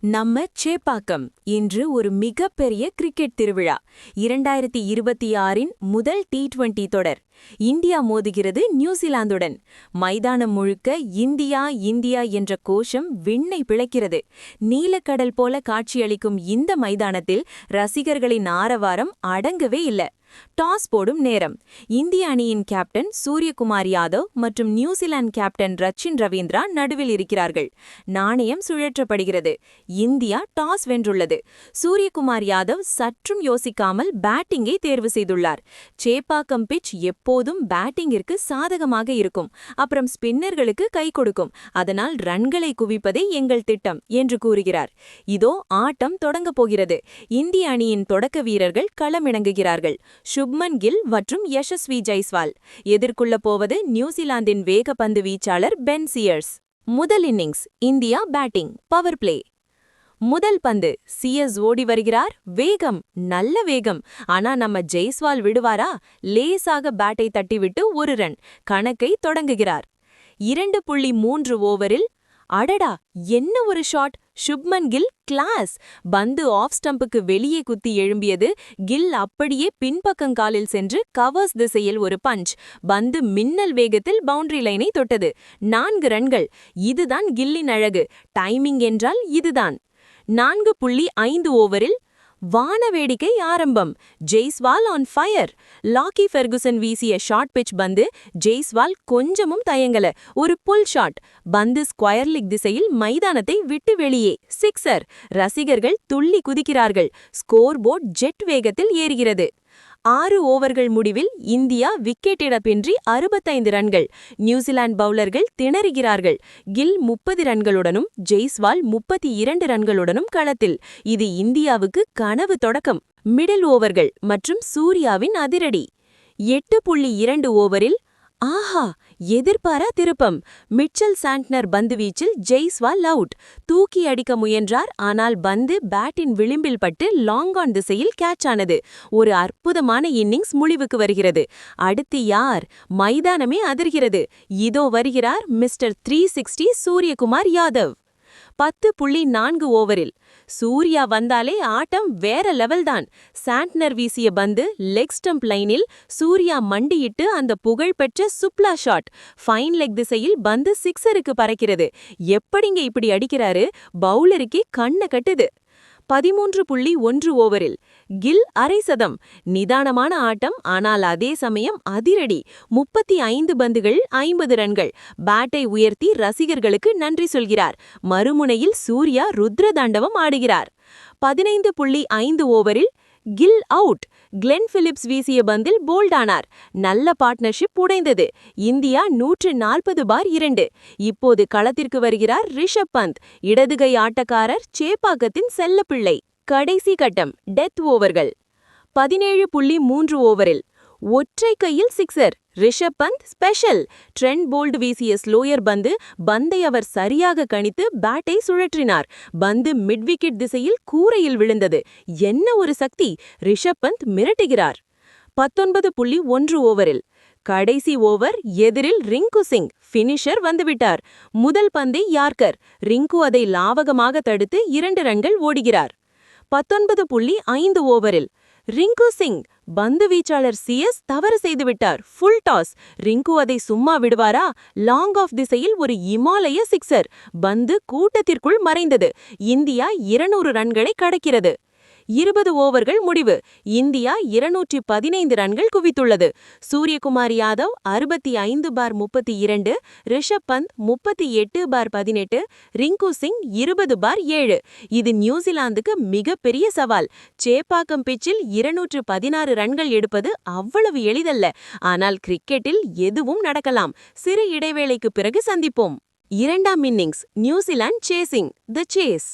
நம்ம சேப்பாக்கம் இன்று ஒரு மிகப்பெரிய கிரிக்கெட் திருவிழா. இரண்டாயிரத்தி இருபத்தி ஆறின் முதல் டி டுவெண்டி தொடர். இந்தியா மோதுகிறது நியூசிலாந்துடன். மைதானம் முழுக்க இந்தியா இந்தியா என்ற கோஷம் விண்ணை பிழைக்கிறது. நீலக்கடல் போல காட்சியளிக்கும் இந்த மைதானத்தில் ரசிகர்களின் ஆரவாரம் அடங்கவே இல்ல. டாஸ் போடும் நேரம். இந்திய அணியின் கேப்டன் சூரியகுமார் யாதவ் மற்றும் நியூசிலாந்து கேப்டன் ரச்சின் ரவீந்திரா நடுவில் இருக்கிறார்கள். நாணயம் சுழற்றப்படுகிறது. இந்தியா டாஸ் வென்றுள்ளது. சூரியகுமார் யாதவ் சற்றும் யோசிக்காமல் பேட்டிங்கை தேர்வு செய்துள்ளார். சேப்பாக்கம் பிச் எப்போதும் பேட்டிங்கிற்கு சாதகமாக இருக்கும். அப்புறம் ஸ்பின்னர்களுக்கு கை கொடுக்கும். அதனால் ரன்களை குவிப்பதே எங்கள் திட்டம் என்று கூறுகிறார். இதோ ஆட்டம் தொடங்கப் போகிறது. இந்திய அணியின் தொடக்க வீரர்கள் களமிணங்குகிறார்கள். சுப்மன் கில் மற்றும் யஷஸ்வி ஜெய்ஸ்வால் எதிர்கொள்ள போவது நியூசிலாந்தின் வேகப்பந்து வீச்சாளர் பென் சியர்ஸ். முதல் innings India batting power play. முதல் பந்து. சிஎஸ் ஓடி வருகிறார். வேகம். நல்ல வேகம். ஆனா நம்ம ஜெய்ஸ்வால் விடுவாரா? லேசாக பேட்டை தட்டிவிட்டு ஒரு ரன். கணக்கை தொடங்குகிறார். இரண்டு புள்ளி மூன்று ஓவரில் அடடா! என்ன ஒரு ஷாட்! சுப்மன் கில் கிளாஸ்! பந்து ஆஃப் ஸ்டம்புக்கு வெளியே குத்தி எழும்பியது கில் அப்படியே பின்பக்கங்காலில் சென்று கவர்ஸ் திசையில் ஒரு பஞ்ச். பந்து மின்னல் வேகத்தில் பவுண்டரி லைனை தொட்டது. நான்கு ரன்கள். இதுதான் கில்லின் அழகு. டைமிங் என்றால் இதுதான். நான்கு புள்ளி ஐந்து ஓவரில் வான வேடிக்கை ஆரம்பம். Jaiswal on fire Lockie Ferguson வீசிய ஷார்ட் பிச் பந்து ஜெய்ஸ்வால் கொஞ்சமும் தயங்கல. ஒரு புல் ஷாட். பந்து ஸ்கொயர் லிக் திசையில் மைதானத்தை விட்டு வெளியே. சிக்ஸர். ரசிகர்கள் துள்ளி குதிக்கிறார்கள். ஸ்கோர் போர்ட் ஜெட் வேகத்தில் ஏறுகிறது. ஆறு ஓவர்கள் முடிவில் இந்தியா விக்கெட் இழப்பின்றி அறுபத்தைந்து ரன்கள். நியூசிலாந்து பவுலர்கள் திணறுகிறார்கள். கில் முப்பது ரன்களுடனும் ஜெய்ஸ்வால் முப்பத்தி இரண்டு ரன்களுடனும் களத்தில். இது இந்தியாவுக்கு கனவு தொடக்கம். மிடில் ஓவர்கள் மற்றும் சூர்யாவின் அதிரடி. எட்டு புள்ளி இரண்டு ஓவரில் ஆஹா எதிர்பாரா திருப்பம். மிட்சல் சாண்ட்னர் பந்து வீச்சில் ஜெய்ஸ்வால் அவுட் தூக்கி அடிக்க முயன்றார் ஆனால் பந்து பேட்டின் விளிம்பில் பட்டு லாங் ஆன் திசையில் கேட்ச் ஆனது. ஒரு அற்புதமான இன்னிங்ஸ் முடிவுக்கு வருகிறது. அடுத்து யார்? மைதானமே அதிர்கிறது. இதோ வருகிறார் mister three sixty Suryakumar Yadav. பத்து புள்ளி நான்கு ஓவரில். சூர்யா வந்தாலே ஆட்டம் வேற லெவல்தான் சாண்ட்னர் வீசிய பந்து லெக் ஸ்டம்ப் லைனில் சூர்யா மண்டியிட்டு அந்த புகழ்பெற்ற சுப்லா ஷாட் ஃபைன் லெக் திசையில் பந்து சிக்ஸருக்கு பறக்கிறது. எப்படிங்க இப்படி அடிக்கிறாரு? பவுலருக்கே கண்ண கட்டுது. பதிமூன்று புள்ளி ஒன்று ஓவரில். கில் அரை சதம். நிதானமான ஆட்டம் ஆனால் அதே சமயம் அதிரடி. முப்பத்தி ஐந்து பந்துகள் ஐம்பது ரன்கள். பேட்டை உயர்த்தி ரசிகர்களுக்கு நன்றி சொல்கிறார். மறுமுனையில் சூர்யா ருத்ரதாண்டவம் ஆடுகிறார். பதினைந்து புள்ளி ஐந்து ஓவரில் கில் அவுட். கிளென் பிலிப்ஸ் வீசிய பந்தில் போல்டானார். நல்ல பார்ட்னர்ஷிப் உடைந்தது. இந்தியா நூற்று நாற்பது பார் இரண்டு. இப்போது களத்திற்கு வருகிறார் ரிஷப் பந்த். இடதுகை ஆட்டக்காரர் சேப்பாக்கத்தின் செல்லப்பிள்ளை. கடைசி கட்டம் டெத் ஓவர்கள் பதினேழு புள்ளி மூன்று ஓவரில் ஒற்றை கையில் sixer Rishabh Pant special Trent Boult வீசிய ஸ்லோயர் பந்து பந்தை அவர் சரியாக கணித்து பேட்டை சுழற்றினார். பந்து மிட்விக்கெட் திசையில் கூரையில் விழுந்தது. என்ன ஒரு சக்தி! ரிஷப் பந்த் மிரட்டுகிறார். பத்தொன்பது புள்ளி ஒன்று ஓவரில் கடைசி ஓவர் எதிரில் ரிங்கு சிங் ஃபினிஷர் வந்துவிட்டார். முதல் பந்தை யார்கர் ரிங்கு அதை லாவகமாக தடுத்து இரண்டு ரன்கள் ஓடுகிறார். பத்தொன்பது புள்ளி ஐந்து ஓவரில் ரிங்கு சிங் பந்து வீச்சாளர் சிஎஸ் தவறு செய்துவிட்டார். ஃபுல் டாஸ் ரிங்கு அதை சும்மா விடுவாரா? லாங் ஆஃப் திசையில் ஒரு இமாலய சிக்ஸர். பந்து கூட்டத்திற்குள் மறைந்தது. இந்தியா இருநூறு ரன்களை கடக்கிறது. இருபது ஓவர்கள் முடிவு. இந்தியா இருநூற்றி பதினைந்து ரன்கள் குவித்துள்ளது. சூரியகுமார் யாதவ் அறுபத்தி ஐந்து பார் முப்பத்தி இரண்டு ரிஷப் பந்த் முப்பத்தி எட்டு பார் பதினெட்டு ரிங்கு சிங் இருபது பார் ஏழு. இது நியூசிலாந்துக்கு மிகப்பெரிய சவால். சேப்பாக்கம் பிச்சில் இருநூற்று பதினாறு ரன்கள் எடுப்பது அவ்வளவு எளிதல்ல. ஆனால் கிரிக்கெட்டில் எதுவும் நடக்கலாம். சிறு இடைவேளைக்கு பிறகு சந்திப்போம். இரண்டாம் innings New Zealand chasing the chase.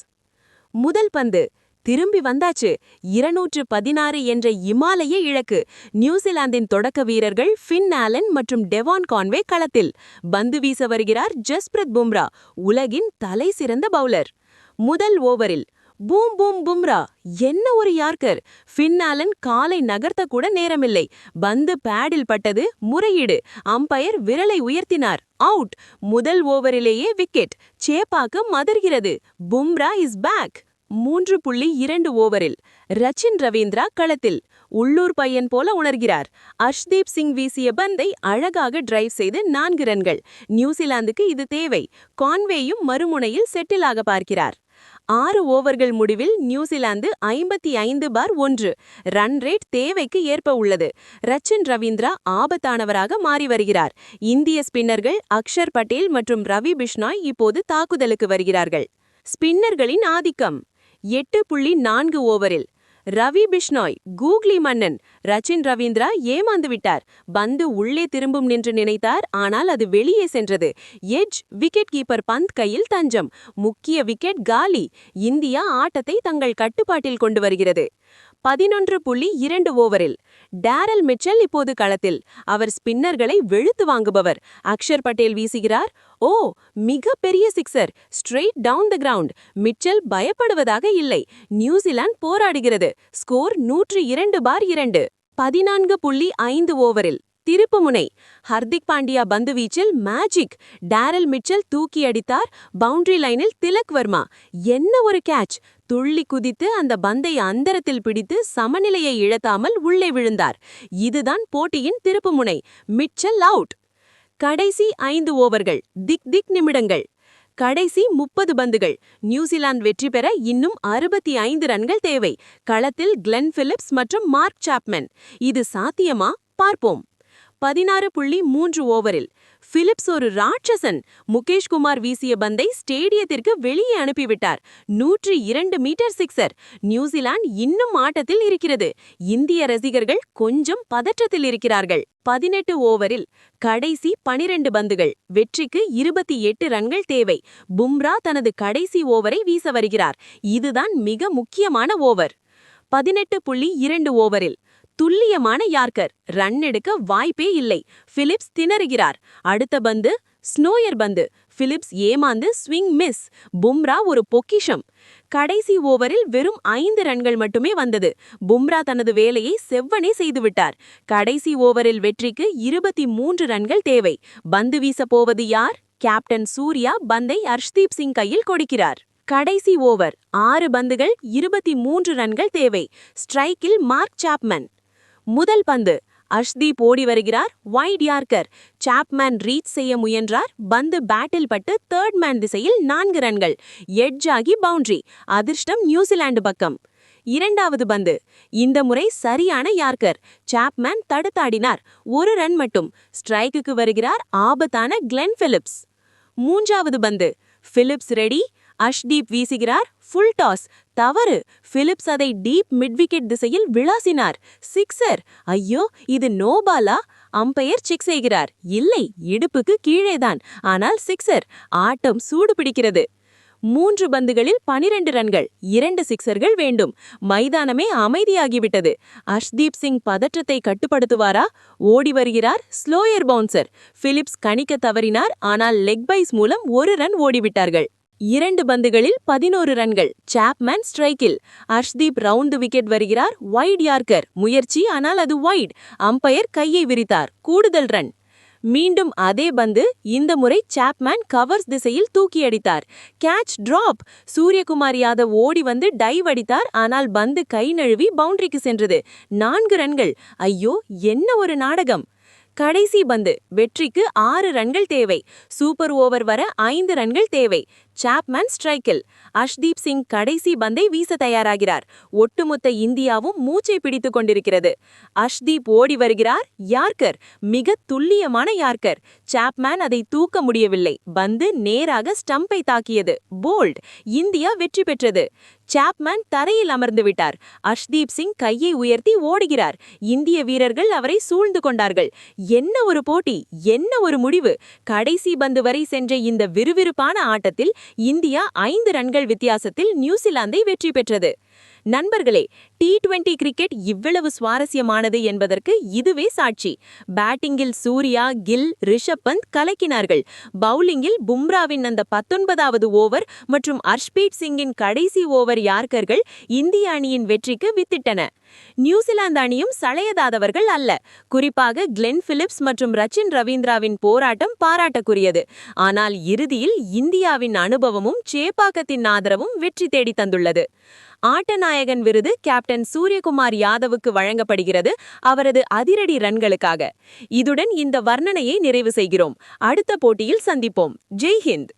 முதல் பந்து திரும்பி வந்தாச்சு. இருநூற்று பதினாறு என்ற இமாலய இழக்கு நியூசிலாந்தின் தொடக்க வீரர்கள் ஃபின் ஆலன் மற்றும் டெவான் கான்வே களத்தில். பந்து வீச வருகிறார் ஜஸ்பிரத் பும்ரா உலகின் தலை சிறந்த பவுலர். முதல் ஓவரில் பூம் பூம் பும்ரா என்ன ஒரு யார்கர் ஃபின்னாலன் காலை நகர்த்த கூட நேரமில்லை. பந்து பேடில் பட்டது முறையீடு. அம்பயர் விரலை உயர்த்தினார். அவுட். முதல் ஓவரிலேயே விக்கெட். சேப்பாக்கு மதர்கிறது. Bumrah is back. மூன்று புள்ளி இரண்டு ஓவரில் ரச்சின் ரவீந்திரா களத்தில் உள்ளூர் பையன் போல உணர்கிறார். அர்ஷ்தீப் சிங் வீசிய பந்தை அழகாக டிரைவ் செய்து நான்கு ரன்கள். நியூசிலாந்துக்கு இது தேவை. கான்வேயும் மறுமுனையில் செட்டிலாக பார்க்கிறார். ஆறு ஓவர்கள் முடிவில் நியூசிலாந்து ஐம்பத்தி ஐந்து பார் ஒன்று. ரன் ரேட் தேவைக்கு ஏற்ப உள்ளது. ரச்சின் ரவீந்திரா ஆபத்தானவராக மாறி வருகிறார். இந்திய ஸ்பின்னர்கள் அக்ஷர் பட்டேல் மற்றும் ரவி பிஷ்னாய் இப்போது தாக்குதலுக்கு வருகிறார்கள். ஸ்பின்னர்களின் ஆதிக்கம். எட்டு புள்ளி நான்கு ஓவரில் ரவி பிஷ்னாய் கூக்லி மன்னன் ரச்சின் ரவீந்திரா ஏமாந்து விட்டார். பந்து உள்ளே திரும்பும் நின்று நினைத்தார். ஆனால் அது வெளியே சென்றது. எட்ஜ் விக்கெட் கீப்பர் பந்த் கையில் தஞ்சம். முக்கிய விக்கெட் காலி. இந்தியா ஆட்டத்தை தங்கள் கட்டுப்பாட்டில் கொண்டு வருகிறது. பதினொன்று புள்ளி இரண்டு ஓவரில். டேரல் மிச்சல் இப்போது களத்தில். அவர் ஸ்பின்னர்களை வெளுத்து வாங்குபவர். அக்ஷர் பட்டேல் வீசுகிறார். ஓ மிக பெரிய sixer straight down the ground. Mitchell பயப்படுவதாக இல்லை. நியூசிலாந்து போராடுகிறது. ஸ்கோர் நூற்று இரண்டு பார் இரண்டு. பதினான்கு புள்ளி ஐந்து ஓவரில். திருப்புமுனை ஹர்திக் பாண்டியா பந்து வீச்சில் மேஜிக் டேரல் மிச்சல் தூக்கி அடித்தார். பவுண்டரி லைனில் திலக் வர்மா. என்ன ஒரு கேட்ச் துள்ளி குதித்து அந்த பந்தை அந்தரத்தில் பிடித்து சமநிலையை இழத்தாமல் உள்ளே விழுந்தார். இதுதான் போட்டியின் திருப்புமுனை மிச்சல் அவுட் கடைசி ஐந்து ஓவர்கள். திக் திக் நிமிடங்கள். கடைசி முப்பது பந்துகள். நியூசிலாந்து வெற்றி பெற இன்னும் அறுபத்தி ஐந்து ரன்கள் தேவை. களத்தில் கிளென் பிலிப்ஸ் மற்றும் மார்க் சாப்மென். இது சாத்தியமா? பார்ப்போம். பதினாறு புள்ளி மூன்று ஓவரில் பிலிப்ஸ் ஒரு ராட்சசன். முகேஷ் குமார் வீசிய பந்தை ஸ்டேடியத்திற்கு வெளியே அனுப்பிவிட்டார். நூற்றி இரண்டு மீட்டர் சிக்ஸர் நியூசிலாந்து இன்னும் ஆட்டத்தில் இருக்கிறது. இந்திய ரசிகர்கள் கொஞ்சம் பதற்றத்தில் இருக்கிறார்கள். பதினெட்டு ஓவரில் கடைசி பனிரெண்டு பந்துகள். வெற்றிக்கு இருபத்தி எட்டு ரன்கள் தேவை. பும்ரா தனது கடைசி ஓவரை வீச வருகிறார். இதுதான் மிக முக்கியமான ஓவர். பதினெட்டு புள்ளி இரண்டு ஓவரில் துல்லியமான யார்கர் ரன் எடுக்க வாய்ப்பே இல்லை. பிலிப்ஸ் திணறுகிறார். அடுத்த பந்து ஸ்னோயர் பந்து. பிலிப்ஸ் ஏமாந்து ஸ்விங் மிஸ். பும்ரா ஒரு பொக்கிஷம். கடைசி ஓவரில் வெறும் ஐந்து ரன்கள் மட்டுமே வந்தது. பும்ரா தனது வேலையை செவ்வனே செய்துவிட்டார். கடைசி ஓவரில் வெற்றிக்கு இருபத்தி மூன்று ரன்கள் தேவை. பந்து வீச போவது யார்? கேப்டன் சூர்யா பந்தை அர்ஷ்தீப் சிங் கையில் கொடுக்கிறார். கடைசி ஓவர் ஆறு பந்துகள் இருபத்தி மூன்று ரன்கள் தேவை. ஸ்ட்ரைக்கில் மார்க் சாப்மன். முதல் பந்து. அஷ்தீப் ஓடி வருகிறார். வைட் யார்கர் சாப்மேன் ரீச் செய்ய முயன்றார். பந்து பேட்டில் பட்டு தேர்ட் மேன் திசையில் நான்கு ரன்கள். எட்ஜ் ஆகி பவுண்டரி அதிர்ஷ்டம் நியூசிலாந்து பக்கம். இரண்டாவது பந்து. இந்த முறை சரியான யார்கர் சாப்மேன் தடுத்தாடினார். ஒரு ரன் மட்டும். ஸ்ட்ரைக்குக்கு வருகிறார் ஆபத்தான கிளென் பிலிப்ஸ் மூன்றாவது பந்து. பிலிப்ஸ் ரெடி அஷ்தீப் வீசுகிறார். ஃபுல் டாஸ் தவறு. பிலிப்ஸ் அதை டீப் மிட்விக்கெட் திசையில் விளாசினார். சிக்ஸர் ஐயோ இது நோபாலா அம்பையர் செக் செய்கிறார். இல்லை இடுப்புக்கு கீழேதான். ஆனால் சிக்ஸர் ஆட்டம் சூடு பிடிக்கிறது. மூன்று பந்துகளில் பனிரெண்டு ரன்கள். இரண்டு சிக்சர்கள் வேண்டும். மைதானமே அமைதியாகிவிட்டது. அஷ்தீப் சிங் பதற்றத்தை கட்டுப்படுத்துவாரா? ஓடி வருகிறார் ஸ்லோயர் பவுன்சர் பிலிப்ஸ் கணிக்க தவறினார். ஆனால் லெக் பைஸ் மூலம் ஒரு ரன் ஓடிவிட்டார்கள். இரண்டு பந்துகளில் பதினோரு ரன்கள். சாப்மேன் ஸ்ட்ரைக்கில் அர்ஷ்தீப் ரவுண்டு விக்கெட் வருகிறார். வைட் யார்கர் முயற்சி ஆனால் அது வைட் அம்பையர் கையை விரித்தார். கூடுதல் ரன். மீண்டும் அதே பந்து இந்த முறை சாப்மேன் கவர்ஸ் திசையில் தூக்கி அடித்தார். கேட்ச் டிராப் சூரியகுமார் யாதவ் ஓடி வந்து டைவ் அடித்தார். ஆனால் பந்து கை நழுவி பவுண்டரிக்கு சென்றது. நான்கு ரன்கள். ஐயோ என்ன ஒரு நாடகம். கடைசி பந்து. வெற்றிக்கு ஆறு ரன்கள் தேவை. சூப்பர் ஓவர் வர ஐந்து ரன்கள் தேவை. சாப்மேன் ஸ்ட்ரைக்கில். அஷ்தீப் சிங் கடைசி பந்தை வீச தயாராகிறார். ஒட்டுமொத்த இந்தியாவும் மூச்சை பிடித்துக் கொண்டிருக்கிறது. அஷ்தீப் ஓடி வருகிறார். யார்கர்? மிக துல்லியமான யார்கர்? சாப்மேன் அதை தூக்க முடியவில்லை. பந்து நேராக ஸ்டம்பை தாக்கியது. போல்ட். இந்தியா வெற்றி பெற்றது. சாப்மேன் தரையில் அமர்ந்து விட்டார். அஷ்தீப் சிங் கையை உயர்த்தி ஓடுகிறார். இந்திய வீரர்கள் அவரை சூழ்ந்து கொண்டார்கள். என்ன ஒரு போட்டி என்ன ஒரு முடிவு? கடைசி பந்து வரை சென்ற இந்த விறுவிறுப்பான ஆட்டத்தில் இந்தியா ஐந்து ரன்கள் வித்தியாசத்தில் நியூசிலாந்தை வெற்றி பெற்றது. நண்பர்களே டி டுவெண்டி கிரிக்கெட் இவ்வளவு சுவாரஸ்யமானது என்பதற்கு இதுவே சாட்சி. பேட்டிங்கில் சூர்யா கில் ரிஷப் பந்த் கலக்கினார்கள். பவுலிங்கில் பும்ராவின் அந்த பத்தொன்பதாவது ஓவர் மற்றும் அர்ஷ்பீட் சிங்கின் கடைசி ஓவர் யார்கர்கள் இந்திய அணியின் வெற்றிக்கு வித்திட்டன. நியூசிலாந்து அணியும் சளையதாதவர்கள் அல்ல. குறிப்பாக கிளென் பிலிப்ஸ் மற்றும் ரச்சின் ரவீந்திராவின் போராட்டம் பாராட்டக்குரியது. ஆனால் இறுதியில் இந்தியாவின் அனுபவமும் சேப்பாக்கத்தின் ஆதரவும் வெற்றி தேடி தந்துள்ளது. ஆட்டநாயகன் விருது கேப்டன் சூரியகுமார் யாதவுக்கு வழங்கப்படுகிறது அவரது அதிரடி ரன்களுக்காக. இதுடன் இந்த வர்ணனையை நிறைவு செய்கிறோம். அடுத்த போட்டியில் சந்திப்போம். ஜெய் ஹிந்த்.